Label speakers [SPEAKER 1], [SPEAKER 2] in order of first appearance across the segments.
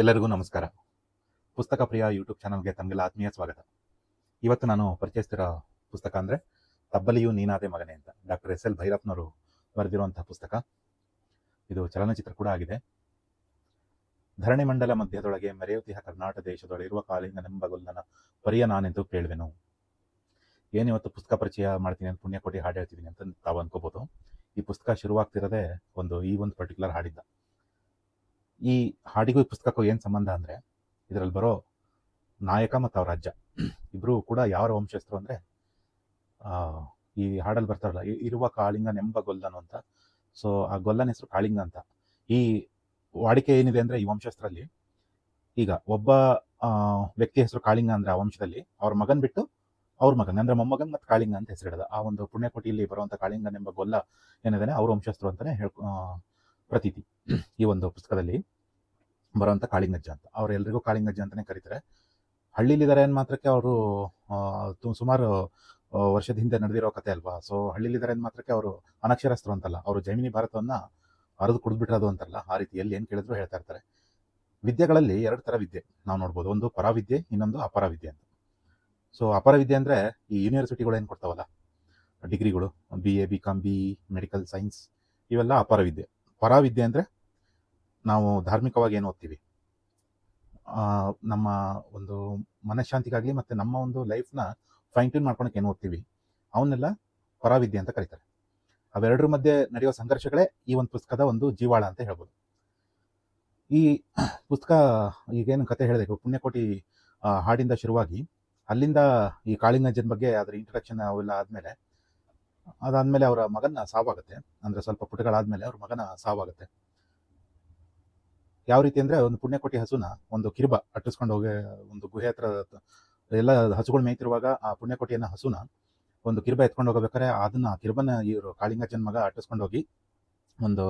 [SPEAKER 1] ಎಲ್ಲರಿಗೂ ನಮಸ್ಕಾರ. ಪುಸ್ತಕ ಪ್ರಿಯ ಯೂಟ್ಯೂಬ್ ಚಾನಲ್ಗೆ ತಮಗೆಲ್ಲ ಆತ್ಮೀಯ ಸ್ವಾಗತ. ಇವತ್ತು ನಾನು ಪರಿಚಯಿಸ್ತಿರೋ ಪುಸ್ತಕ ಅಂದರೆ ತಬ್ಬಲಿಯು ನೀನಾದೆ ಮಗನೆ ಅಂತ. ಡಾಕ್ಟರ್ ಎಸ್ ಎಲ್ ಭೈರಪ್ಪನವರು ಬರೆದಿರುವಂತಹ ಪುಸ್ತಕ. ಇದು ಚಲನಚಿತ್ರ ಕೂಡ ಆಗಿದೆ. ಧರಣಿ ಮಂಡಲ ಮಧ್ಯದೊಳಗೆ ಮೆರೆಯುತ್ತಿಹ ಕರ್ನಾಟಕ ದೇಶದೊಳಗಿರುವ ಕಾಲಿಂಗನೆಂಬಗೊಲ್ಲನ ಪರಿಯ ನಾನೆಂದು ಕೇಳುವೆನು. ಏನು ಇವತ್ತು ಪುಸ್ತಕ ಪರಿಚಯ ಮಾಡ್ತೀನಿ ಅಂತ ಪುಣ್ಯ ಕೊಟ್ಟು ಹಾಡು ಹೇಳ್ತಿದ್ದೀನಿ ಅಂತ ತಾವು ಅನ್ಕೋಬೋದು. ಈ ಪುಸ್ತಕ ಶುರುವಾಗ್ತಿರೋದೇ ಒಂದು ಈ ಒಂದು ಪರ್ಟಿಕ್ಯುಲರ್ ಹಾಡಿದ್ದ. ಈ ಹಾಡಿಗೂ ಈ ಪುಸ್ತಕಕ್ಕೂ ಏನು ಸಂಬಂಧ ಅಂದರೆ ಇದರಲ್ಲಿ ಬರೋ ನಾಯಕ ಮತ್ತು ಅವ್ರ ಅಜ್ಜ. ಇಬ್ಬರು ಕೂಡ ಯಾರ ವಂಶಸ್ಥರು ಅಂದರೆ ಈ ಹಾಡಲ್ಲಿ ಬರ್ತಾರಲ್ಲ ಇರುವ ಕಾಳಿಂಗ ನೆಂಬ ಗೊಲ್ಲನು ಅಂತ. ಸೊ ಆ ಗೊಲ್ಲನ ಹೆಸರು ಕಾಳಿಂಗ ಅಂತ. ಈ ವಾಡಿಕೆ ಏನಿದೆ ಅಂದರೆ ಈ ವಂಶಸ್ಥರಲ್ಲಿ ಈಗ ಒಬ್ಬ ವ್ಯಕ್ತಿ ಹೆಸರು ಕಾಳಿಂಗ ಅಂದರೆ ಆ ವಂಶದಲ್ಲಿ ಅವ್ರ ಮಗನ್ ಬಿಟ್ಟು ಅವ್ರ ಮಗನ್ ಅಂದರೆ ಮೊಮ್ಮಗನ್ ಮತ್ತು ಕಾಳಿಂಗ ಅಂತ ಹೆಸರಿಡೋದು. ಆ ಒಂದು ಪುಣ್ಯಕೋಟಿಯಲ್ಲಿ ಬರುವಂಥ ಕಾಳಿಂಗನೆಂಬ ಗೊಲ್ಲ ಏನಿದೆ ಅವ್ರ ವಂಶಸ್ಥರು ಅಂತಲೇ ಹೇಳ್ ಆ, ಪ್ರತೀತಿ ಈ ಒಂದು ಪುಸ್ತಕದಲ್ಲಿ ಬರುವಂಥ ಕಾಳಿಂಗಜ್ಜ ಅಂತ. ಅವ್ರು ಎಲ್ರಿಗೂ ಕಾಳಿಂಗಜ್ಜ ಅಂತಲೇ ಕರೀತಾರೆ. ಹಳ್ಳಿಲಿದ್ದಾರೆ ಅಂದ ಮಾತ್ರಕ್ಕೆ ಅವರು ಸುಮಾರು ವರ್ಷದ ಹಿಂದೆ ನಡೆದಿರೋ ಕತೆ ಅಲ್ವಾ? ಸೊ ಹಳ್ಳಿಲಿದ್ದಾರೆ ಅಂದ ಮಾತ್ರಕ್ಕೆ ಅವರು ಅನಕ್ಷರಸ್ಥರು ಅಂತಲ್ಲ. ಅವರು ಜೈಮಿನಿ ಭಾರತವನ್ನ ಅರದು ಕುಡಿದ್ಬಿಟ್ರದು ಅಂತಲ್ಲ ಆ ರೀತಿ ಎಲ್ಲಿ ಏನು ಕೇಳಿದ್ರು ಹೇಳ್ತಾ ಇರ್ತಾರೆ. ವಿದ್ಯೆಗಳಲ್ಲಿ ಎರಡು ಥರ ವಿದ್ಯೆ ನಾವು ನೋಡ್ಬೋದು. ಒಂದು ಪರಾವಿದ್ಯೆ, ಇನ್ನೊಂದು ಅಪರವಿದ್ಯೆ ಅಂತ. ಸೊ ಅಪರವಿದ್ಯೆ ಅಂದರೆ ಈ ಯೂನಿವರ್ಸಿಟಿಗಳು ಏನು ಕೊಡ್ತಾವಲ್ಲ? ಡಿಗ್ರಿಗಳು B A B com B medical science ಇವೆಲ್ಲ ಅಪರವಿದ್ಯೆ. ಪರಾವಿದ್ಯೆ ಅಂದರೆ ನಾವು ಧಾರ್ಮಿಕವಾಗಿ ಏನು ಓದ್ತೀವಿ? ನಮ್ಮ ಒಂದು ಮನಃಶಾಂತಿಗಾಗಲಿ ಮತ್ತು ನಮ್ಮ ಒಂದು ಲೈಫ್ನ ಫೈನ್ ಟ್ಯೂನ್ ಮಾಡ್ಕೊಳಕ್ಕೆ ಏನು ಓದ್ತೀವಿ? ಅವನ್ನೆಲ್ಲ ಹೊರವಿದ್ಯೆ ಅಂತ ಕರೀತಾರೆ. ಅವೆರಡರ ಮಧ್ಯೆ ನಡೆಯೋ ಸಂಘರ್ಷಗಳೇ ಈ ಒಂದು ಪುಸ್ತಕದ ಒಂದು ಜೀವಾಳ ಅಂತ ಹೇಳ್ಬೋದು. ಈ ಪುಸ್ತಕ ಈಗೇನು ಕತೆ ಹೇಳಿದೆ ಪುಣ್ಯಕೋಟಿ ಹಾಡಿಂದ ಶುರುವಾಗಿ ಅಲ್ಲಿಂದ ಈ ಕಾಳಿಂಗಜ್ಜನ ಬಗ್ಗೆ ಅದರ ಇಂಟ್ರಡಕ್ಷನ್ ಅವೆಲ್ಲ ಆದಮೇಲೆ ಅದಾದಮೇಲೆ ಅವರ ಮಗನ ಸಾವಾಗುತ್ತೆ. ಅಂದರೆ ಸ್ವಲ್ಪ ಪುಟಗಳಾದಮೇಲೆ ಅವ್ರ ಮಗನ ಸಾವಾಗುತ್ತೆ. ಯಾವ ರೀತಿ ಅಂದರೆ ಒಂದು ಪುಣ್ಯಕೋಟಿ ಹಸುನ ಒಂದು ಕಿರುಬ ಅಟ್ಟಿಸ್ಕೊಂಡು ಹೋಗಿ, ಒಂದು ಗುಹೆ ಹತ್ರ ಎಲ್ಲ ಹಸುಗಳು ಮೇಯ್ತಿರುವಾಗ ಆ ಪುಣ್ಯಕೋಟಿಯನ್ನ ಹಸುನ ಒಂದು ಕಿರುಬ ಎತ್ಕೊಂಡು ಹೋಗ್ಬೇಕಾದ್ರೆ ಅದನ್ನ ಕಿರುಬನ ಇವರು ಕಾಳಿಂಗಜ್ಜನ ಮಗ ಅಟ್ಟಿಸ್ಕೊಂಡು ಹೋಗಿ ಒಂದು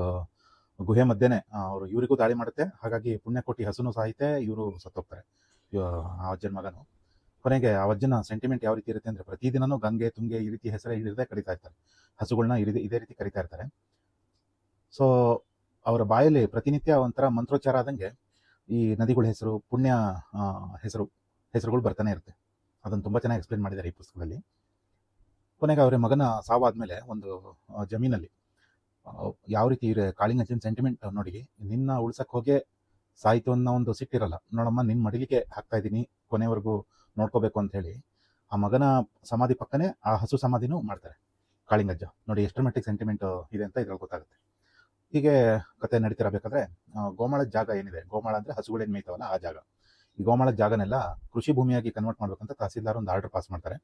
[SPEAKER 1] ಗುಹೆ ಮಧ್ಯೆನೆ ಅವರು ಇವರಿಗೂ ದಾಳಿ ಮಾಡುತ್ತೆ. ಹಾಗಾಗಿ ಪುಣ್ಯಕೋಟಿ ಹಸುನು ಸಾಹಿತೆ ಇವರು ಸತ್ತೋಗ್ತಾರೆ. ಆ ಅಜ್ಜನ ಮಗನು. ಕೊನೆಗೆ ಆ ಸೆಂಟಿಮೆಂಟ್ ಯಾವ ರೀತಿ ಇರುತ್ತೆ ಅಂದ್ರೆ ಪ್ರತಿದಿನನೂ ಗಂಗೆ, ತುಂಗೆ ಈ ರೀತಿ ಹೆಸರೇ ಹಿಡಿದೇ ಕರಿತಾ ಇರ್ತಾರೆ. ಹಸುಗಳನ್ನ ಇದೇ ಇದೇ ರೀತಿ ಕರಿತಾ ಇರ್ತಾರೆ. ಸೊ ಅವರ ಬಾಯಲ್ಲಿ ಪ್ರತಿನಿತ್ಯ ಒಂಥರ ಮಂತ್ರೋಚ್ಚಾರ ಆದಂಗೆ ಈ ನದಿಗಳ ಹೆಸರು, ಪುಣ್ಯ ಹೆಸರು, ಹೆಸರುಗಳು ಬರ್ತಾನೆ ಇರುತ್ತೆ. ಅದನ್ನು ತುಂಬ ಚೆನ್ನಾಗಿ ಎಕ್ಸ್ಪ್ಲೇನ್ ಮಾಡಿದ್ದಾರೆ ಈ ಪುಸ್ತಕದಲ್ಲಿ. ಕೊನೆಗೆ ಅವರ ಮಗನ ಸಾವಾದ್ಮೇಲೆ ಒಂದು ಜಮೀನಲ್ಲಿ ಯಾವ ರೀತಿ ಇವ್ರೆ ಕಾಳಿಂಗಜ್ಜನ ಸೆಂಟಿಮೆಂಟ್ ನೋಡಿ, ನಿನ್ನ ಉಳ್ಸಕ್ ಹೋಗೇ ಸಾಯಿತು ಅನ್ನೋ ಒಂದು ಸಿಟ್ಟಿರಲ್ಲ. ನೋಡಮ್ಮ ನಿನ್ನ ಮಡಿಲಿಗೆ ಹಾಕ್ತಾ ಇದ್ದೀನಿ. ಕೊನೆವರೆಗೂ ನೋಡ್ಕೋಬೇಕು ಅಂತ ಹೇಳಿ ಆ ಮಗನ ಸಮಾಧಿ ಪಕ್ಕನೇ ಆ ಹಸು ಸಮಾಧಿನೂ ಮಾಡ್ತಾರೆ. ಕಾಳಿಂಗಜ್ಜ. ನೋಡಿ ಎಷ್ಟರ ಸೆಂಟಿಮೆಂಟ್ ಇದೆ ಅಂತ ಇದ್ರಲ್ಲಿ ಗೊತ್ತಾಗುತ್ತೆ. ಹೀಗೆ ಕತೆ ನಡೀತಿರಬೇಕಾದ್ರೆ ಗೋಮಾಳದ ಜಾಗ ಏನಿದೆ? ಗೋಮಾಳ ಅಂದ್ರೆ ಹಸುಗಳೇನು ಮೇಯ್ತಾವಲ್ಲ ಆ ಜಾಗ. ಈ ಗೋಮಾಳದ ಜಾಗನೆಲ್ಲ ಕೃಷಿ ಭೂಮಿಯಾಗಿ ಕನ್ವರ್ಟ್ ಮಾಡ್ಬೇಕಂತ ತಹಸೀಲ್ದಾರ್ ಒಂದು ಆರ್ಡರ್ ಪಾಸ್ ಮಾಡ್ತಾರೆ.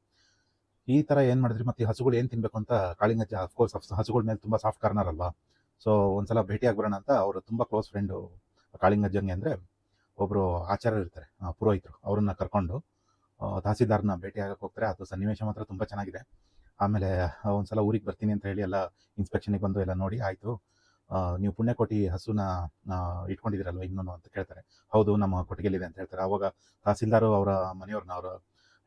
[SPEAKER 1] ಈ ತರ ಏನು ಮಾಡಿದ್ರಿ ಮತ್ತೆ ಹಸುಗಳು ಏನು ತಿನ್ಬೇಕು ಅಂತ ಕಾಳಿಂಗಜ್ಜ ಅಫ್ಕೋರ್ಸ್ ಹಸುಗಳ ಮೇಲೆ ತುಂಬಾ ಸಾಫ್ಟ್ ಕಾರ್ನರ್ ಅಲ್ವಾ? ಸೊ ಒಂದ್ಸಲ ಭೇಟಿಯಾಗಿ ಬರೋಣ ಅಂತ ಅವರು ತುಂಬಾ ಕ್ಲೋಸ್ ಫ್ರೆಂಡು ಕಾಳಿಂಗಜ್ಜಂಗೆ ಅಂದ್ರೆ ಒಬ್ರು ಆಚಾರ್ಯರು ಇರ್ತಾರೆ ಪುರೋಹಿತರು. ಅವ್ರನ್ನ ಕರ್ಕೊಂಡು ತಹಸೀಲ್ದಾರ್ನ ಭೇಟಿ ಆಗಕ್ಕೆ ಹೋಗ್ತಾರೆ. ಅದು ಸನ್ನಿವೇಶ ಮಾತ್ರ ತುಂಬಾ ಚೆನ್ನಾಗಿದೆ. ಆಮೇಲೆ ಒಂದು ಒಂದ್ಸಲ ಊರಿಗೆ ಬರ್ತೀನಿ ಅಂತ ಹೇಳಿ ಎಲ್ಲ ಇನ್ಸ್ಪೆಕ್ಷನಿಗೆ ಬಂದು ಎಲ್ಲ ನೋಡಿ ಆಯ್ತು. ನೀವು ಪುಣ್ಯಕೋಟಿ ಹಸುನ ಇಟ್ಕೊಂಡಿದ್ದೀರಲ್ವ ಇನ್ನೊಂದು ಅಂತ ಕೇಳ್ತಾರೆ. ಹೌದು, ನಮ್ಮ ಕೊಟ್ಟಿಗೆಲ್ಲಿದೆ ಅಂತ ಹೇಳ್ತಾರೆ. ಅವಾಗ ತಹಸೀಲ್ದಾರು ಅವರ ಮನೆಯವ್ರನ್ನ, ಅವರ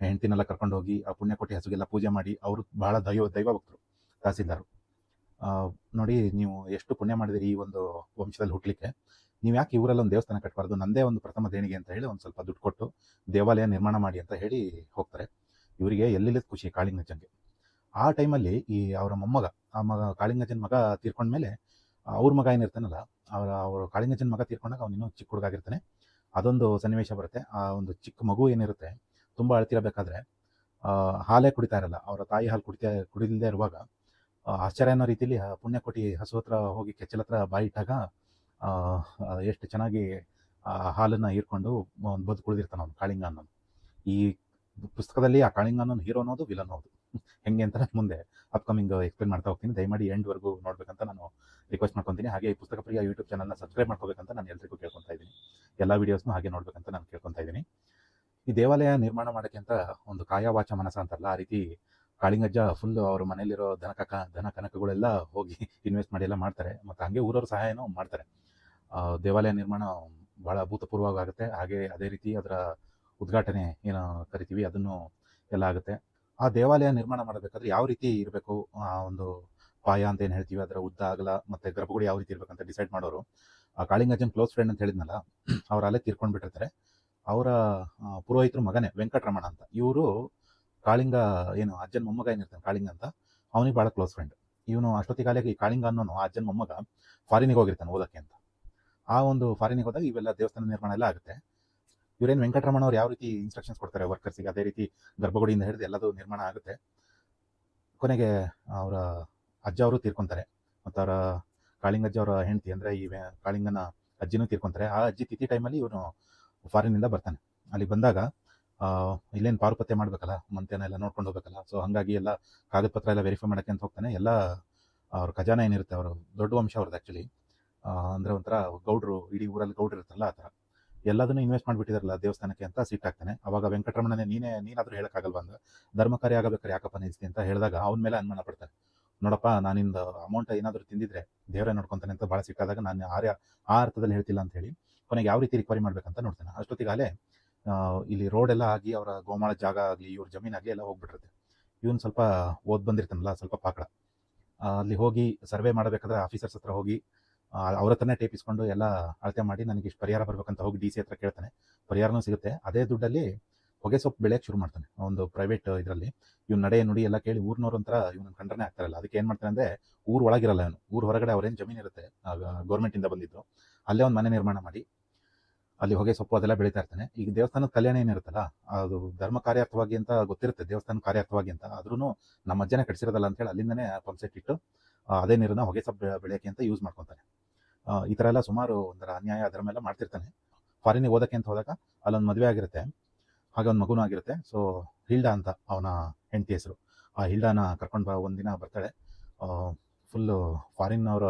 [SPEAKER 1] ಹೆಂಡತಿನೆಲ್ಲ ಕರ್ಕೊಂಡು ಹೋಗಿ ಆ ಪುಣ್ಯಕೋಟಿ ಹಸುಗೆಲ್ಲ ಪೂಜೆ ಮಾಡಿ ಅವರು ಬಹಳ ದೈವ ದೈವ ಭಕ್ತರು ತಹಸೀಲ್ದಾರು ನೋಡಿ, ನೀವು ಎಷ್ಟು ಪುಣ್ಯ ಮಾಡಿದಿರಿ ಈ ಒಂದು ವಂಶದಲ್ಲಿ ಹುಟ್ಟಲಿಕ್ಕೆ ನೀವು ಯಾಕೆ ಇವರೆಲ್ಲ ಒಂದು ದೇವಸ್ಥಾನ ಕಟ್ಟಬಾರ್ದು ನಂದೇ ಒಂದು ಪ್ರಥಮ ದೇಣಿಗೆ ಅಂತ ಹೇಳಿ ಒಂದು ಸ್ವಲ್ಪ ದುಡ್ಡು ಕೊಟ್ಟು ದೇವಾಲಯ ನಿರ್ಮಾಣ ಮಾಡಿ ಅಂತ ಹೇಳಿ ಹೋಗ್ತಾರೆ. ಇವರಿಗೆ ಎಲ್ಲಿಲ್ಲದ ಖುಷಿ ಕಾಳಿಂಗಜ್ಜಂಗೆ ಆ ಟೈಮಲ್ಲಿ ಈ ಅವರ ಮೊಮ್ಮಗ ಆ ಮಗ ಕಾಳಿಂಗಜ್ಜನ ಮಗ ತೀರ್ಕೊಂಡ್ಮೇಲೆ ಅವ್ರ ಮಗ ಏನಿರ್ತಾನಲ್ಲ ಅವರ ಅವರು ಕಾಳಿಂಗಜ್ಜನ ಮಗ ತೀರ್ಕೊಂಡಾಗ ಅವನಿನ್ನೂ ಚಿಕ್ಕ ಹುಡುಗಾಗಿರ್ತಾನೆ ಅದೊಂದು ಸನ್ನಿವೇಶ ಬರುತ್ತೆ. ಆ ಒಂದು ಚಿಕ್ಕ ಮಗು ಏನಿರುತ್ತೆ ತುಂಬ ಅಳ್ತಿರಬೇಕಾದ್ರೆ ಹಾಲೇ ಕುಡಿತಾ ಇರಲ್ಲ. ಅವರ ತಾಯಿ ಹಾಲು ಕುಡಿತಾ ಕುಡಿದಿಲ್ಲದೆ ಇರುವಾಗ ಆಶ್ಚರ್ಯ ಅನ್ನೋ ರೀತಿಯಲ್ಲಿ ಪುಣ್ಯಕೋಟಿ ಹಸು ಹತ್ರ ಹೋಗಿ ಕೆಚ್ಚಲ ಹತ್ರ ಬಾಯಿ ಇಟ್ಟಾಗ ಆ, ಆ, ಎಷ್ಟು ಚೆನ್ನಾಗಿ ಹಾಲನ್ನ ಹೀರ್ಕೊಂಡು ಒಂದು ಅವನು ಕಾಳಿಂಗ ಅನ್ನೋನು ಈ ಪುಸ್ತಕದಲ್ಲಿ ಆ ಕಾಳಿಂಗ ಅನ್ನೋನು ಹೀರೋ ಅನ್ನೋದು ವಿಲನ್ ಅನ್ನೋದು ಹೆಂಗೆ ಅಂತ ಮುಂದೆ ಅಪ್ಕಮಿಂಗ್ ಎಕ್ಸ್ಪ್ಲೇನ್ ಮಾಡ್ತಾ ಹೋಗ್ತೀನಿ. ದಯಮಾಡಿ ಎಂಡ್ವರೆಗೂ ನೋಡ್ಬೇಕಂತ ನಾನು ರಿಕ್ವೆಸ್ಟ್ ಮಾಡ್ಕೊತೀನಿ. ಹಾಗೆ ಈ ಪುಸ್ತಕ ಪ್ರಿಯ ಯೂಟ್ಯೂಬ್ ಚಾನಲ್ನ ಸಬ್ಸ್ಕ್ರೈಬ್ ಮಾಡ್ಕೋಬೇಕಂತ ನಾನು ಎಲ್ರಿಗೂ ಕೇಳ್ಕೊತಾ ಇದ್ದೀನಿ. ಎಲ್ಲ ವೀಡಿಯೋಸ್ನು ಹಾಗೆ ನೋಡ್ಬೇಕಂತ ನಾನು ಕೇಳ್ಕೊತಾ ಇದ್ದೀನಿ. ಈ ದೇವಾಲಯ ನಿರ್ಮಾಣ ಮಾಡೋಕ್ಕೆ ಅಂತ ಒಂದು ಕಾಯ ವಾಚ ಅಂತಾರಲ್ಲ ಆ ರೀತಿ ಕಾಳಿಂಗಜ್ಜ ಫುಲ್ ಅವ್ರ ಮನೇಲಿರೋ ದನ ಕಕ ದನ ಕನಕಗಳೆಲ್ಲ ಹೋಗಿ ಇನ್ವೆಸ್ಟ್ ಮಾಡಿ ಎಲ್ಲ ಮಾಡ್ತಾರೆ. ಮತ್ತು ಹಾಗೆ ಊರವ್ರ ಸಹಾಯನೂ ಮಾಡ್ತಾರೆ. ದೇವಾಲಯ ನಿರ್ಮಾಣ ಭಾಳ ಅಭೂತಪೂರ್ವವಾಗುತ್ತೆ. ಹಾಗೆ ಅದೇ ರೀತಿ ಅದರ ಉದ್ಘಾಟನೆ ಏನು ಕರಿತೀವಿ, ಅದನ್ನು ಎಲ್ಲ ಆಗುತ್ತೆ. ಆ ದೇವಾಲಯ ನಿರ್ಮಾಣ ಮಾಡಬೇಕಾದ್ರೆ ಯಾವ ರೀತಿ ಇರಬೇಕು? ಆ ಒಂದು ಪಾಯ ಅಂತ ಏನು ಹೇಳ್ತೀವಿ? ಅದರ ಉದ್ದ, ಅಗಲ ಮತ್ತು ಗರ್ಭಗುಡಿ ಯಾವ ರೀತಿ ಇರಬೇಕಂತ ಡಿಸೈಡ್ ಮಾಡೋರು. ಆ ಕಾಳಿಂಗಜ್ಜನ್ ಕ್ಲೋಸ್ ಫ್ರೆಂಡ್ ಅಂತ ಹೇಳಿದ್ನಲ್ಲ, ಅವ್ರು ಅಲ್ಲೇ ತೀರ್ಕೊಂಡು ಬಿಟ್ಟಿರ್ತಾರೆ ಅವರ ಪುರೋಹಿತರು ಮಗನೇ, ವೆಂಕಟರಮಣ ಅಂತ. ಇವರು ಕಾಳಿಂಗ ಏನು ಅಜ್ಜನ ಮೊಮ್ಮಗ ಏನಿರ್ತಾನೆ ಕಾಳಿಂಗ ಅಂತ, ಅವನಿಗೆ ಭಾಳ ಕ್ಲೋಸ್ ಫ್ರೆಂಡ್ ಇವನು ಅಷ್ಟೊತ್ತಿಗಾಲೆಗೆ ಈ ಕಾಳಿಂಗ ಅನ್ನೋನು ಆ ಅಜ್ಜನ ಮೊಮ್ಮಗ ಫಾರಿನಿಗೆ ಹೋಗಿರ್ತಾನೆ ಓದಕ್ಕೆ ಅಂತ. ಆ ಒಂದು ಫಾರಿನಿಗೆ ಹೋದಾಗ ಇವೆಲ್ಲ ದೇವಸ್ಥಾನ ನಿರ್ಮಾಣ ಎಲ್ಲ ಆಗುತ್ತೆ. ಇವರೇನು ವೆಂಕಟರಮಣ ಅವ್ರು ಯಾವ ರೀತಿ ಇನ್ಸ್ಟ್ರಕ್ಷನ್ಸ್ ಕೊಡ್ತಾರೆ ವರ್ಕರ್ಸಿಗೆ ಅದೇ ರೀತಿ ಗರ್ಭಗುಡಿಯಿಂದ ಹಿಡಿದು ಎಲ್ಲದೂ ನಿರ್ಮಾಣ ಆಗುತ್ತೆ. ಕೊನೆಗೆ ಅವರ ಅಜ್ಜ ಅವರು ತೀರ್ಕೊಂತಾರೆ. ಮತ್ತು ಅವರ ಕಾಳಿಂಗಜ್ಜ ಅವರ ಹೆಂಡತಿ ಅಂದರೆ ಈ ಕಾಳಿಂಗನ ಅಜ್ಜಿನೂ ತೀರ್ಕೊಂತಾರೆ. ಆ ಅಜ್ಜಿ ತಿಥಿ ಟೈಮಲ್ಲಿ ಇವನು ಫಾರಿನಿಂದ ಬರ್ತಾನೆ. ಅಲ್ಲಿ ಬಂದಾಗ ಇಲ್ಲೇನು ಪಾರುಪತ್ಯ ಮಾಡಬೇಕಲ್ಲ, ಮಂತ್ಯನ ಎಲ್ಲ ನೋಡ್ಕೊಂಡು ಹೋಗ್ಬೇಕಲ್ಲ. ಸೊ ಹಾಗಾಗಿ ಎಲ್ಲ ಕಾಗದ ಪತ್ರ ಎಲ್ಲ ವೆರಿಫೈ ಮಾಡೋಕ್ಕೆ ಅಂತ ಹೋಗ್ತಾನೆ. ಎಲ್ಲ ಅವ್ರ ಖಜಾನೆ ಏನಿರುತ್ತೆ, ಅವರು ದೊಡ್ಡ ವಂಶ ಅವ್ರದ್ದು ಆ್ಯಕ್ಚುಲಿ ಅಂದರೆ ಒಂಥರ ಗೌಡ್ರು, ಇಡೀ ಊರಲ್ಲಿ ಗೌಡ್ರು ಇರುತ್ತಲ್ಲ ಆ ಥರ. ಎಲ್ಲದನ್ನು ಇನ್ವೆಸ್ಟ್ ಮಾಡಿಬಿಟ್ಟಿದಾರಲ್ಲ ದೇವಸ್ಥಾನಕ್ಕೆ ಅಂತ ಸಿಟ್ಟಾಗ್ತಾನೆ ಅವಾಗ ವೆಂಕಟರಮಣನೇ, ನೀನೇ, ನೀನಾದರೂ ಹೇಳೋಕ್ಕಾಗಲ್ವ ಅಂತ ಧರ್ಮ ಕಾರ್ಯ ಯಾಕಪ್ಪ ನಿಲ್ಸ್ತಿ ಅಂತ ಹೇಳಿದಾಗ ಅವನ ಮೇಲೆ ಅನುಮಾನ ಪಡ್ತಾರೆ ನೋಡಪ್ಪ, ನಾನಿಂದ ಅಮೌಂಟ್ ಏನಾದರೂ ತಿಂದಿದ್ರೆ ದೇವರೇ ನೋಡ್ಕೊತಾನೆ ಅಂತ ಭಾಳ ಸಿಟ್ಟಾದಾಗ ನಾನು ಆರ್ಯ, ಆ ಅರ್ಥದಲ್ಲಿ ಹೇಳ್ತಿಲ್ಲ ಅಂತ ಹೇಳಿ ಕೊನೆಗೆ ಯಾವ ರೀತಿ ರಿಕ್ವರಿ ಮಾಡ್ಬೇಕಂತ ನೋಡ್ತಾನೆ. ಅಷ್ಟೊತ್ತಿಗಾಲೇ ಇಲ್ಲಿ ರೋಡ್ ಎಲ್ಲ ಆಗಿ ಅವರ ಗೋಮಾಳ ಜಾಗ ಆಗಲಿ, ಇವ್ರ ಜಮೀನಾಗಲಿ ಎಲ್ಲ ಹೋಗ್ಬಿಟ್ಟಿರುತ್ತೆ ಇವನು ಸ್ವಲ್ಪ ಓದ್ ಬಂದಿರ್ತಾನಲ್ಲ, ಸ್ವಲ್ಪ ಪಾಕಳ. ಅಲ್ಲಿ ಹೋಗಿ ಸರ್ವೆ ಮಾಡಬೇಕಾದ್ರೆ ಆಫೀಸರ್ಸ್ ಹತ್ರ ಹೋಗಿ ಅವ್ರ ಹತ್ರನೇ ಟೇಪ್ ಇಸ್ಕೊಂಡು ಎಲ್ಲ ಅಳತೆ ಮಾಡಿ ನನಗೆ ಇಷ್ಟು ಪರಿಹಾರ ಬರ್ಬೇಕಂತ ಹೋಗಿ ಡಿ ಸಿ ಹತ್ರ ಕೇಳ್ತಾನೆ. ಪರಿಹಾರನೂ ಸಿಗುತ್ತೆ. ಅದೇ ದುಡ್ಡಲ್ಲಿ ಹೊಗೆ ಸೊಪ್ಪು ಬೆಳೆಯೋಕೆ ಶುರು ಮಾಡ್ತಾನೆ. ಒಂದು ಪ್ರೈವೇಟ್ ಇದರಲ್ಲಿ. ಇವ್ನ ನಡೆ ನುಡಿ ಎಲ್ಲ ಕೇಳಿ ಊರ್ನವ್ರ ಒಂಥರ ಇವನ ಕಂಡ್ರನೇ ಆಗ್ತಾರಲ್ಲ. ಅದಕ್ಕೆ ಏನು ಮಾಡ್ತಾನೆ ಅಂದರೆ ಊರ್ ಒಳಗಿರಲ್ಲ ಅವನು ಊರ್ ಹೊರಗಡೆ ಅವ್ರೇನು ಜಮೀನು ಇರುತ್ತೆ ಗೌರ್ಮೆಂಟಿಂದ ಬಂದಿದ್ದು. ಅಲ್ಲೇ ಒಂದು ಮನೆ ನಿರ್ಮಾಣ ಮಾಡಿ. ಅಲ್ಲಿ ಹೊಗೆ ಸೊಪ್ಪು ಅದೆಲ್ಲ ಬೆಳೀತಾ ಇರ್ತಾನೆ. ಈಗ ದೇವಸ್ಥಾನದ ಕಲ್ಯಾಣ ಏನಿರುತ್ತಲ್ಲ, ಅದು ಧರ್ಮ ಕಾರ್ಯಾರ್ಥವಾಗಿ ಅಂತ ಗೊತ್ತಿರುತ್ತೆ ದೇವಸ್ಥಾನ ಕಾರ್ಯಾರ್ಥವಾಗಿ ಅಂತ. ಆದ್ರೂ ನಮ್ಮ ಅಜ್ಜನ ಕಟ್ಸಿರೋದಲ್ಲ ಅಂತೇಳಿ ಅಲ್ಲಿಂದನೇ ಪಂಪ್ ಸೆಟ್ ಇಟ್ಟು ಅದೇ ನೀರನ್ನ ಹೊಗೆ ಸೊಪ್ಪು ಬೆಳೆಯಕ್ಕೆ ಬೆಳೆಯೋಕೆ ಅಂತ ಯೂಸ್ ಮಾಡ್ಕೊತಾನೆ. ಈ ಥರ ಎಲ್ಲ ಸುಮಾರು ಒಂಥರ ಅನ್ಯಾಯ ಅದರ ಮೇಲೆ ಮಾಡ್ತಿರ್ತಾನೆ. ಫಾರಿನಿಗೆ ಓದಕ್ಕೆ ಅಂತ ಹೋದಾಗ ಅಲ್ಲೊಂದು ಮದುವೆ ಆಗಿರುತ್ತೆ. ಹಾಗೆ ಒಂದು ಮಗುನೂ ಆಗಿರುತ್ತೆ. ಸೊ ಹಿಲ್ಡಾ ಅಂತ ಅವನ ಹೆಂಡತಿ ಹೆಸರು. ಆ ಹಿಲ್ಡಾನ ಕರ್ಕೊಂಡು ಬ ಒಂದಿನ ಬರ್ತಾಳೆ. ಫುಲ್ಲು ಫಾರಿನ್ ಅವರ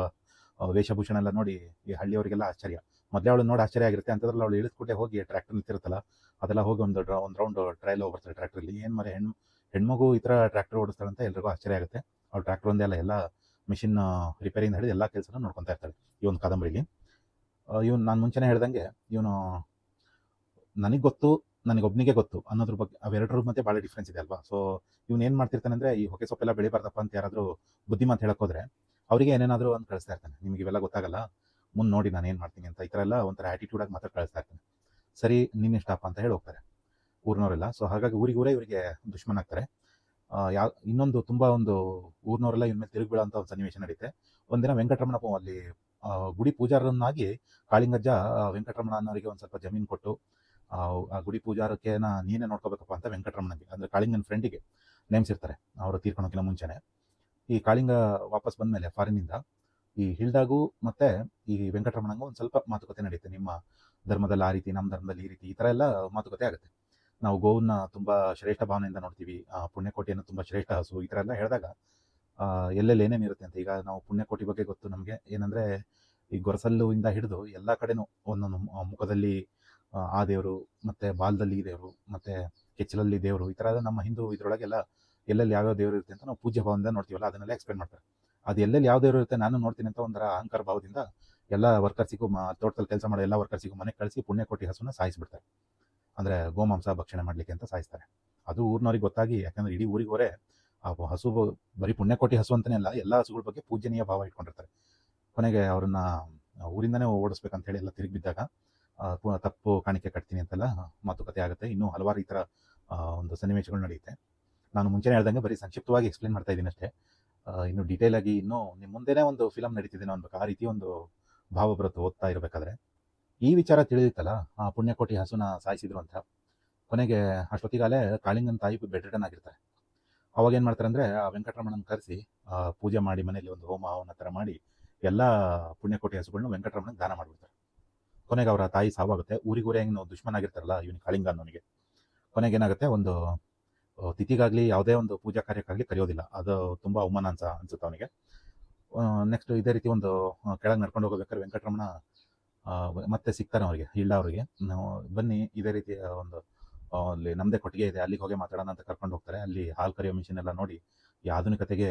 [SPEAKER 1] ವೇಷಭೂಷಣ ಎಲ್ಲ ನೋಡಿ ಈ ಹಳ್ಳಿಯವರಿಗೆಲ್ಲ ಆಶ್ಚರ್ಯ. ಮೊದಲೇ ಅವಳು ನೋಡಿ ಆಶ್ಚರ್ಯ ಆಗಿರುತ್ತೆ. ಅಂತದ್ರಲ್ಲಿ ಅವಳು ಇಳಿಸ್ಕೊಟ್ಟೆ ಹೋಗಿ ಟ್ರ್ಯಾಕ್ಟರ್ ನಿಂತಿರುತ್ತಲ್ಲ ಅದೆಲ್ಲ ಹೋಗಿ ಒಂದು ಒಂದು ರೌಂಡ್ ಟ್ರಯಲ್ ಹೋಗ್ಬರ್ತಾರೆ ಟ್ರ್ಯಾಕ್ಟ್ರಲ್ಲಿ ಏನು ಮರೆ ಹೆಣ್ಣು, ಹೆಣ್ಮಗು ಈ ಥರ ಟ್ರ್ಯಾಕ್ಟರ್ ಓಡಿಸ್ತಾಳೆ ಅಂತ ಎಲ್ರಿಗೂ ಆಶ್ಚರ್ಯ ಆಗುತ್ತೆ. ಅವ್ಳು ಟ್ರ್ಯಾಕ್ಟರ್ ಒಂದೇ ಎಲ್ಲ ಮಿಷಿನ್ ರಿಪೇರಿಂಗ್ ಹಿಡಿದು ಎಲ್ಲ ಕೆಲಸನೂ ನೋಡ್ಕೊತಾ ಇರ್ತಾಳೆ ಈ ಒಂದು ಕಾದಂಬರಿಲಿ ಇವನು ನಾನು ಮುಂಚೆನೇ ಹೇಳ್ದಂಗೆ, ಇವನು ನನಗೆ ಗೊತ್ತು ನನಗೊಬ್ಬನಿಗೆ ಗೊತ್ತು ಅನ್ನೋದ್ರ ಬಗ್ಗೆ, ಅವೆರಡರ ಮತ್ತೆ ಭಾಳ ಡಿಫ್ರೆನ್ಸ್ ಇದೆ ಅಲ್ವಾ? ಸೊ ಇವ್ನು ಏನು ಮಾಡ್ತಿರ್ತಾನೆ ಅಂದರೆ, ಈ ಹೊಕೆ ಸೊಪ್ಪೆಲ್ಲ ಬೆಳಿಬಾರ್ದಪ್ಪ ಅಂತ ಯಾರಾದರೂ ಬುದ್ಧಿಮಂತ ಹೇಳಕ್ ಹೋದ್ರೆ, ಅವರಿಗೆ ಏನೇನಾದರೂ ಒಂದು ಕಳಿಸ್ತಾ ಇರ್ತಾನೆ. ನಿಮಗೆ ಇವೆಲ್ಲ ಗೊತ್ತಾಗಲ್ಲ? ಮುಂದೆ ನೋಡಿ ನಾನು ಏನು ಮಾಡ್ತೀನಿ ಅಂತ ಈ ಥರ ಎಲ್ಲ ಒಂಥರ ಆ್ಯಟಿಟ್ಯೂಡಾಗಿ ಮಾತ್ರ ಕಳಿಸ್ತಾ ಇರ್ತೀನಿ. ಸರಿ ನಿನ್ನ ಇಷ್ಟಪ್ಪ ಅಂತ ಹೇಳಿ ಹೋಗ್ತಾರೆ. ಊರಿನವರೆಲ್ಲ ಸೊ ಹಾಗಾಗಿ ಊರಿಗೆ ಊರೇ ಇವರಿಗೆ ದುಶ್ಮನ್ ಆಗ್ತಾರೆ. ಯಾವ ಇನ್ನೊಂದು ತುಂಬ ಒಂದು ಊರಿನವರೆಲ್ಲ ಇನ್ಮೇಲೆ ತಿರುಗಿ ಅಂತ ಒಂದು ಸನ್ನಿವೇಶ ನಡೀತೆ. ಒಂದಿನ ವೆಂಕಟರಮಣಪ್ಪ ಅಲ್ಲಿ ಗುಡಿ ಪೂಜಾರನ್ನಾಗಿ ಕಾಳಿಂಗಜ್ಜ ವೆಂಕಟರಮಣ ಅನ್ನೋರಿಗೆ ಒಂದು ಸ್ವಲ್ಪ ಜಮೀನು ಕೊಟ್ಟು ಆ, ಆ ಗುಡಿ ಪೂಜಾರಕ್ಕೆ ನಾ ನೀನೇ ನೋಡ್ಕೋಬೇಕಪ್ಪ ಅಂತ ವೆಂಕಟರಮಣಗೆ ಅಂದರೆ ಕಾಳಿಂಗನ ಫ್ರೆಂಡಿಗೆ ನೇಮ್ಸಿರ್ತಾರೆ. ಅವರು ತೀರ್ಕೊಳೋಕ್ಕಿಂತ ಮುಂಚೆನೆ. ಈ ಕಾಳಿಂಗ ವಾಪಸ್ ಬಂದಮೇಲೆ ಫಾರಿನಿಂದ ಈ ಹಿಲ್ಡಾಗೂ ಮತ್ತೆ ಈ ವೆಂಕಟರಮಣಂಗೂ ಒಂದು ಸ್ವಲ್ಪ ಮಾತುಕತೆ ನಡೆಯುತ್ತೆ ನಿಮ್ಮ ಧರ್ಮದಲ್ಲಿ ಆ ರೀತಿ ನಮ್ಮ ಧರ್ಮದಲ್ಲಿ ಈ ರೀತಿ ಈ ಥರ ಎಲ್ಲ ಮಾತುಕತೆ ಆಗುತ್ತೆ. ನಾವು ಗೋವನ್ನ ತುಂಬ ಶ್ರೇಷ್ಠ ಭಾವನೆಯಿಂದ ನೋಡ್ತೀವಿ. ಪುಣ್ಯಕೋಟಿಯನ್ನು ತುಂಬ ಶ್ರೇಷ್ಠ. ಹಸು ಈ ಥರ ಎಲ್ಲ ಹೇಳಿದಾಗ ಎಲ್ಲೆಲ್ಲಿ ಏನೇನು ಇರುತ್ತೆ ಅಂತ ಈಗ ನಾವು ಪುಣ್ಯಕೋಟಿ ಬಗ್ಗೆ ಗೊತ್ತು ನಮಗೆ. ಏನಂದರೆ ಈ ಗೊರಸಲ್ಲು ಇಂದ ಹಿಡಿದು ಎಲ್ಲ ಕಡೆನೂ ಒಂದೊಂದು ಮುಖದಲ್ಲಿ ಆ, ದೇವರು ಮತ್ತೆ ಬಾಲದಲ್ಲಿ ದೇವರು ಮತ್ತೆ ಕೆಚ್ಚಲಲ್ಲಿ ದೇವರು ಈ ಥರ ನಮ್ಮ ಹಿಂದೂ ಇದರೊಳಗೆಲ್ಲ ಎಲ್ಲೆಲ್ಲಿ ಯಾವ್ಯಾವ ದೇವರು ಇರುತ್ತೆ ಅಂತ ನಾವು ಪೂಜ್ಯ ಭಾವದಿಂದ ನೋಡ್ತೀವಲ್ಲ ಅದನ್ನೆಲ್ಲ ಎಕ್ಸ್ಪ್ಲೇನ್ ಮಾಡ್ತಾರೆ. ಅದು ಎಲ್ಲೆಲ್ಲಿ ಯಾವ್ದೇ ಇರುತ್ತೆ ನಾನು ನೋಡ್ತೀನಿ ಅಂತ ಒಂಥರ ಅಹಂಕಾರ ಭಾವದಿಂದ ಎಲ್ಲ ವರ್ಕರ್ಸಿಗೂ ತೋಟದಲ್ಲಿ ಕೆಲಸ ಮಾಡೋ ಎಲ್ಲ ವರ್ಕರ್ಸಿಗೂ ಮನೆಗೆ ಕಳಿಸಿ ಪುಣ್ಯಕೋಟಿ ಹಸುನ ಸಾಯಿಸ್ಬಿಡ್ತಾರೆ. ಅಂದರೆ ಗೋಮಾಂಸ ಭಕ್ಷಣೆ ಮಾಡಲಿಕ್ಕೆ ಅಂತ ಸಾಯಿಸ್ತಾರೆ. ಅದು ಊರ್ನವ್ರಿಗೆ ಗೊತ್ತಾಗಿ, ಯಾಕಂದ್ರೆ ಇಡೀ ಊರಿಗೆ ಆ ಹಸು ಬರೀ ಪುಣ್ಯಕೋಟಿ ಹಸು ಅಂತಾನೆ ಅಲ್ಲ, ಎಲ್ಲ ಹಸುಗಳ ಬಗ್ಗೆ ಪೂಜನೀಯ ಭಾವ ಇಟ್ಕೊಂಡಿರ್ತಾರೆ. ಕೊನೆಗೆ ಅವ್ರನ್ನ ಊರಿಂದನೇ ಓಡಿಸ್ಬೇಕಂತ ಹೇಳಿ ಎಲ್ಲ ತಿರುಗಿ ಬಿದ್ದಾಗ ತಪ್ಪು ಕಾಣಿಕೆ ಕಟ್ತೀನಿ ಅಂತೆಲ್ಲ ಮಾತುಕತೆ ಆಗುತ್ತೆ. ಇನ್ನೂ ಹಲವಾರು ಈ ಥರ ಒಂದು ಸನ್ನಿವೇಶಗಳು ನಡೆಯುತ್ತೆ. ನಾನು ಮುಂಚೆನೇ ಹೇಳ್ದಂಗೆ ಬರೀ ಸಂಕ್ಷಿಪ್ತವಾಗಿ ಎಕ್ಸ್ಪ್ಲೇನ್ ಮಾಡ್ತಾ ಇದ್ದೀನಿ ಅಷ್ಟೇ. ಇನ್ನು ಡೀಟೇಲ್ ಆಗಿ ಇನ್ನೂ ನಿಮ್ಮ ಮುಂದೆನೇ ಒಂದು ಫಿಲಮ್ ನಡೀತಿದೆ ಅನ್ಬೇಕು ಆ ರೀತಿ ಒಂದು ಭಾವ ಬರುತ್ತೆ ಓದ್ತಾ ಇರಬೇಕಾದ್ರೆ, ಈ ವಿಚಾರ ತಿಳಿದಿತ್ತಲ್ಲ, ಆ ಪುಣ್ಯಕೋಟಿ ಹಸುನ ಸಾಯಿಸಿದ್ರು ಅಂತ. ಕೊನೆಗೆ ಅಷ್ಟೊತ್ತಿಗಾಲೇ ಕಾಳಿಂಗನ ತಾಯಿ ಬೆಡ್ ರಿಟರ್ನ್ ಆಗಿರ್ತಾರೆ. ಅವಾಗ ಏನು ಮಾಡ್ತಾರೆ ಅಂದರೆ, ಆ ವೆಂಕಟರಮಣನ ಕರೆಸಿ ಪೂಜೆ ಮಾಡಿ ಮನೆಯಲ್ಲಿ ಒಂದು ಹೋಮ ಹವನ ಥರ ಮಾಡಿ ಎಲ್ಲ ಪುಣ್ಯಕೋಟಿ ಹಸುಗಳನ್ನ ವೆಂಕಟರಮಣಗೆ ದಾನ ಮಾಡಿಬಿಡ್ತಾರೆ. ಕೊನೆಗೆ ಅವರ ತಾಯಿ ಸಾವಾಗುತ್ತೆ. ಊರಿಗೂರೇ ಹೆಂಗೆ ದುಶ್ಮನ್ ಆಗಿರ್ತಾರಲ್ಲ, ಇವನು ಕಾಳಿಂಗ ಅನ್ನೋನಿಗೆ. ಕೊನೆಗೆ ಏನಾಗುತ್ತೆ, ಒಂದು ತಿಥಿಗಾಗ್ಲಿ ಯಾವುದೇ ಒಂದು ಪೂಜಾ ಕಾರ್ಯಕ್ಕಾಗಲಿ ಕರೆಯೋದಿಲ್ಲ. ಅದು ತುಂಬ ಅವಮಾನ ಅನ್ಸ, ಅನ್ಸುತ್ತೆ ಅವನಿಗೆ. ನೆಕ್ಸ್ಟ್ ಇದೇ ರೀತಿ ಒಂದು ಕೆಳಗೆ ನಡ್ಕೊಂಡು ಹೋಗ್ಬೇಕಾದ್ರೆ ವೆಂಕಟರಮಣ ಮತ್ತೆ ಸಿಗ್ತಾನೆ ಅವರಿಗೆ ಇಲ್ಲ ಅವರಿಗೆ. ಬನ್ನಿ, ಇದೇ ರೀತಿಯ ಒಂದು ಅಲ್ಲಿ ನಮ್ಮದೇ ಕೊಟ್ಟಿಗೆ ಇದೆ, ಅಲ್ಲಿಗೆ ಹೋಗಿ ಮಾತಾಡೋಣ ಅಂತ ಕರ್ಕೊಂಡು ಹೋಗ್ತಾರೆ. ಅಲ್ಲಿ ಹಾಲು ಕರಿಯೋ ಮಿಷಿನ್ ಎಲ್ಲ ನೋಡಿ, ಈ ಆಧುನಿಕತೆಗೆ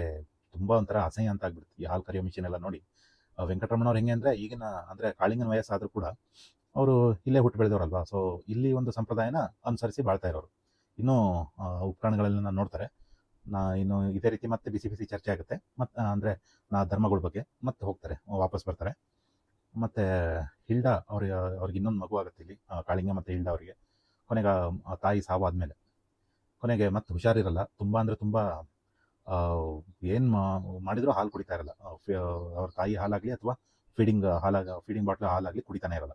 [SPEAKER 1] ತುಂಬ ಒಂಥರ ಅಸಹ್ಯ ಅಂತ ಆಗ್ಬಿಡ್ತು. ಈ ಹಾಲು ಕರಿಯೋ ಮಿಷಿನ್ ಎಲ್ಲ ನೋಡಿ. ವೆಂಕಟರಮಣ ಅವ್ರು ಹೆಂಗೆ ಅಂದರೆ, ಈಗಿನ, ಅಂದರೆ ಕಾಳಿಂಗನ ವಯಸ್ಸಾದರೂ ಕೂಡ, ಅವರು ಇಲ್ಲೇ ಹುಟ್ಟು ಬೆಳೆದವರಲ್ವಾ ಸೊ ಇಲ್ಲಿ ಒಂದು ಸಂಪ್ರದಾಯನ ಅನುಸರಿಸಿ ಬಾಳ್ತಾ ಇರೋರು. ಇನ್ನೂ ಉಪಕರಣಗಳಲ್ಲಿ ನಾನು ನೋಡ್ತಾರೆ. ನಾ ಇನ್ನು ಇದೇ ರೀತಿ ಮತ್ತೆ ಬಿಸಿ ಬಿಸಿ ಚರ್ಚೆ ಆಗುತ್ತೆ. ಮತ್ತು ಅಂದರೆ ನಾ ಧರ್ಮಗಳ ಬಗ್ಗೆ ಮತ್ತೆ ಹೋಗ್ತಾರೆ, ವಾಪಸ್ ಬರ್ತಾರೆ. ಮತ್ತು ಹಿಲ್ಡಾ ಅವ್ರಿಗೆ ಅವ್ರಿಗೆ ಇನ್ನೊಂದು ಮಗು ಆಗುತ್ತೆ ಇಲ್ಲಿ ಕಾಳಿಂಗ ಮತ್ತು ಹಿಲ್ಡಾ ಅವರಿಗೆ. ಕೊನೆಗೆ ತಾಯಿ ಸಾವಾದ್ಮೇಲೆ ಕೊನೆಗೆ ಮತ್ತೆ ಹುಷಾರಿರಲ್ಲ. ತುಂಬ ಅಂದರೆ ತುಂಬ ಏನು ಮಾಡಿದರೂ ಹಾಲು ಕುಡಿತಾ ಇರಲ್ಲ. ಅವ್ರ ತಾಯಿ ಹಾಲಾಗಲಿ ಅಥವಾ ಫೀಡಿಂಗ್ ಹಾಲಾಗ ಫೀಡಿಂಗ್ ಬಾಟ್ಲ್ ಹಾಲಾಗಲಿ ಕುಡಿತಾನೆ ಇರಲ್ಲ.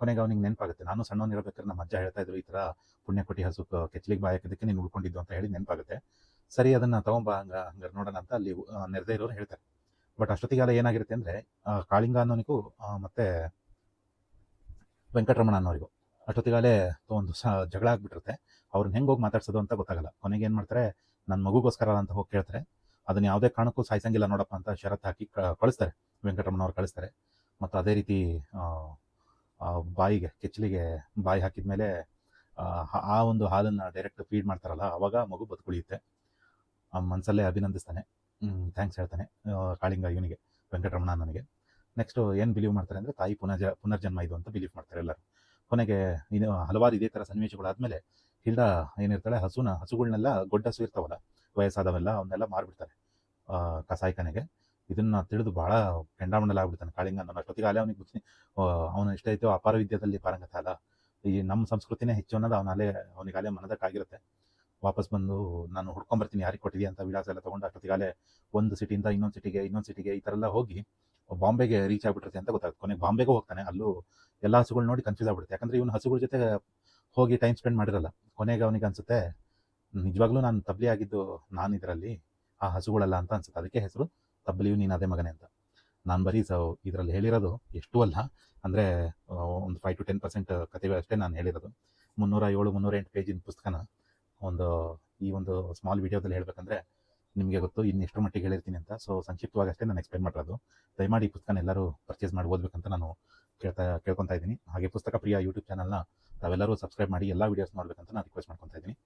[SPEAKER 1] ಕೊನೆಗೆ ಅವನಿಗೆ ನೆನಪಾಗುತ್ತೆ. ನಾನು ಸಣ್ಣವನಿರಬೇಕಾದ್ರೆ ನಮ್ಮ ಅಜ್ಜ ಹೇಳ್ತಾ ಇದ್ರು, ಈ ಥರ ಪುಣ್ಯಕೋಟಿ ಹಸು ಕೆಚ್ಚಲಿಗೆ ಬಾಯಿ ಹಾಕಿದ್ದಕ್ಕೆ ನೀನು ಉಳ್ಕೊಂಡಿದ್ದು ಅಂತ ಹೇಳಿ ನೆನಪಾಗುತ್ತೆ. ಸರಿ, ಅದನ್ನು ತಗೊಂಬ, ಹಂಗ, ಹಂಗಾರೆ ನೋಡೋಣ ಅಂತ ಅಲ್ಲಿ ನೆರೆದೇ ಇರೋರು ಹೇಳ್ತಾರೆ. ಬಟ್ ಅಷ್ಟೊತ್ತಿಗೆಲ್ಲ ಏನಾಗಿರುತ್ತೆ ಅಂದರೆ ಕಾಳಿಂಗ ಅನ್ನೋನಿಗೂ ಮತ್ತೆ ವೆಂಕಟರಮಣ ಅನ್ನೋರಿಗೂ ಅಷ್ಟೊತ್ತಿಗಾಲೇ ಒಂದು ಸ, ಜಗಳ ಆಗ್ಬಿಟ್ಟಿರುತ್ತೆ. ಅವ್ರನ್ನ ಹೆಂಗೆ ಹೋಗಿ ಮಾತಾಡ್ಸೋದು ಅಂತ ಗೊತ್ತಾಗಲ್ಲ. ಕೊನೆಗೆ ಏನು ಮಾಡ್ತಾರೆ ನನ್ನ ಮಗುಗೋಸ್ಕರ ಅಂತ ಹೋಗಿ ಕೇಳ್ತಾರೆ. ಅದನ್ನ ಯಾವುದೇ ಕಾರಣಕ್ಕೂ ಸಾಯಿಸಂಗಿಲ್ಲ ನೋಡಪ್ಪ ಅಂತ ಷರತ್ತು ಹಾಕಿ ಕಳಿಸ್ತಾರೆ. ವೆಂಕಟರಮಣ ಅವ್ರು ಕಳಿಸ್ತಾರೆ. ಮತ್ತು ಅದೇ ರೀತಿ ಬಾಯಿಗೆ ಕೆಚ್ಚಲಿಗೆ ಬಾಯಿ ಹಾಕಿದ ಮೇಲೆ ಆ ಒಂದು ಹಾಲನ್ನು ಡೈರೆಕ್ಟ್ ಫೀಡ್ ಮಾಡ್ತಾರಲ್ಲ ಅವಾಗ ಮಗು ಬದುಕುಳಿಯುತ್ತೆ. ಆ ಮನಸ್ಸಲ್ಲೇ ಅಭಿನಂದಿಸ್ತಾನೆ. ಥ್ಯಾಂಕ್ಸ್ ಹೇಳ್ತಾನೆ ಆ, ಕಾಳಿಂಗ ಇವನಿಗೆ ವೆಂಕಟರಮಣ ನನಗೆ. ನೆಕ್ಸ್ಟು ಏನು ಬಿಲೀವ್ ಮಾಡ್ತಾರೆ ಅಂದರೆ ತಾಯಿ ಪುನರ್ಜ ಪುನರ್ಜನ್ಮ ಇದು ಅಂತ ಬಿಲೀವ್ ಮಾಡ್ತಾರೆ ಎಲ್ಲರೂ. ಕೊನೆಗೆ ಇನ್ನು ಹಲವಾರು ಇದೇ ಥರ ಸನ್ನಿವೇಶಗಳಾದಮೇಲೆ ಹಿಲ್ಡ ಏನಿರ್ತಾಳೆ ಹಸುನ ಹಸುಗಳನ್ನೆಲ್ಲ ಗೊಡ್ಡ ಹಸು ಇರ್ತಾವಲ್ಲ ವಯಸ್ಸಾದವೆಲ್ಲ ಅವನ್ನೆಲ್ಲ ಮಾರ್ಬಿಡ್ತಾರೆ ಆ, ಕಸಾಯಿಖಾನೆಗೆ ಇದನ್ನ ತಿಳಿದು ಬಹಳ ಕೆಂಡಾಮಂಡಲ ಆಗ್ಬಿಡ್ತಾನೆ. ಕಾಳಿಂಗ ನಾನು ಅಷ್ಟೊತ್ತಿಗೆ ಅಲ್ಲೇ ಅವನಿಗೆ ಗೊತ್ತಿ ಅವನು ಎಷ್ಟೈತೋ ಅಪಾರ ವಿದ್ಯಾದಲ್ಲಿ ಪಾರಂಗತ ಅಲ್ಲ. ಈ ನಮ್ಮ ಸಂಸ್ಕೃತಿನೇ ಹೆಚ್ಚು ಅನ್ನೋದು ಅವನ ಅಲ್ಲೇ ಅವನಿಗೆ ಅಲ್ಲೇ ಮನದಕ್ಕಾಗಿರುತ್ತೆ. ವಾಪಸ್ ಬಂದು ನಾನು ಹುಡ್ಕೊಂಬರ್ತೀನಿ, ಯಾರಿಗೆ ಕೊಟ್ಟಿದ್ಯಾ ಅಂತ ವಿಳಾಸ ಎಲ್ಲ ತಗೊಂಡು ಅಷ್ಟೊತ್ತಿಗೆ ಅಲ್ಲೇ ಒಂದು ಸಿಟಿಯಿಂದ ಇನ್ನೊಂದು ಸಿಟಿಗೆ ಇನ್ನೊಂದು ಸಿಟಿಗೆ ಈ ಥರ ಎಲ್ಲ ಹೋಗಿ ಬಾಂಬೆಗೆ ರೀಚ್ ಆಗ್ಬಿಟ್ಟಿರುತ್ತೆ ಅಂತ ಗೊತ್ತಾಗುತ್ತೆ. ಕೊನೆಗೆ ಬಾಂಬೆಗೆ ಹೋಗ್ತಾನೆ. ಅಲ್ಲೂ ಎಲ್ಲ ಹಸುಗಳು ನೋಡಿ ಕನ್ಫ್ಯೂಸ್ ಆಗ್ಬಿಡುತ್ತೆ. ಯಾಕಂದ್ರೆ ಇವನು ಹಸುಗಳ ಜೊತೆ ಹೋಗಿ ಟೈಮ್ ಸ್ಪೆಂಡ್ ಮಾಡಿರಲ್ಲ. ಕೊನೆಗೆ ಅವನಿಗೆ ಅನ್ಸುತ್ತೆ, ನಿಜವಾಗ್ಲೂ ನಾನು ತಬ್ಲಿ ಆಗಿದ್ದು ನಾನು ಇದರಲ್ಲಿ ಆ ಹಸುಗಳಲ್ಲ ಅಂತ ಅನ್ಸುತ್ತೆ. ಅದಕ್ಕೆ ಹೆಸರು ತಬ್ಲಿಯು ನೀನು ಅದೇ ಮಗನೇ ಅಂತ. ನಾನು ಬರೀ ಸೊ ಇದರಲ್ಲಿ ಹೇಳಿರೋದು ಎಷ್ಟು ಅಲ್ಲ. ಅಂದರೆ ಒಂದು ಫೈವ್ ಟು ಟೆನ್ ಪರ್ಸೆಂಟ್ ಅಷ್ಟೇ ನಾನು ಹೇಳಿರೋದು. ಮುನ್ನೂರ ಏಳು ಮುನ್ನೂರ ಎಂಟು ಪೇಜಿನ ಪುಸ್ತಕನ ಒಂದು, ಈ ಒಂದು ಸ್ಮಾಲ್ ವಿಡಿಯೋದಲ್ಲಿ ಹೇಳಬೇಕಂದ್ರೆ ನಿಮಗೆ ಗೊತ್ತು ಇನ್ನು ಎಷ್ಟು ಮಟ್ಟಿಗೆ ಹೇಳಿರ್ತೀನಿ ಅಂತ. ಸೊ ಸಂಕ್ಷಿಪ್ತವಾಗಿ ಅಷ್ಟೇ ನಾನು ಎಕ್ಸ್ಪ್ಲೈನ್ ಮಾಡಿರೋದು ದಯಮಾಡಿ ಈ ಪುಸ್ತಕನ ಎಲ್ಲರೂ ಪರ್ಚೇಸ್ ಮಾಡಿ ಓದಬೇಕಂತ ನಾನು ಕೇಳ್ತಾ, ಕೇಳ್ಕೊತಾ ಇದ್ದೀನಿ. ಹಾಗೆ ಪುಸ್ತಕ ಪ್ರಿಯ ಯೂಟ್ಯೂಬ್ ಚಾನಲ್ನ ತಾವೆಲ್ಲರೂ ಸಬ್ಸ್ಕ್ರೈಬ್ ಮಾಡಿ ಎಲ್ಲ ವೀಡಿಯೋಸ್ ಮಾಡಬೇಕಂತ ನಾನು ರಿಕ್ವೆಸ್ಟ್ ಮಾಡ್ಕೊತಾ ಇದ್ದೀನಿ.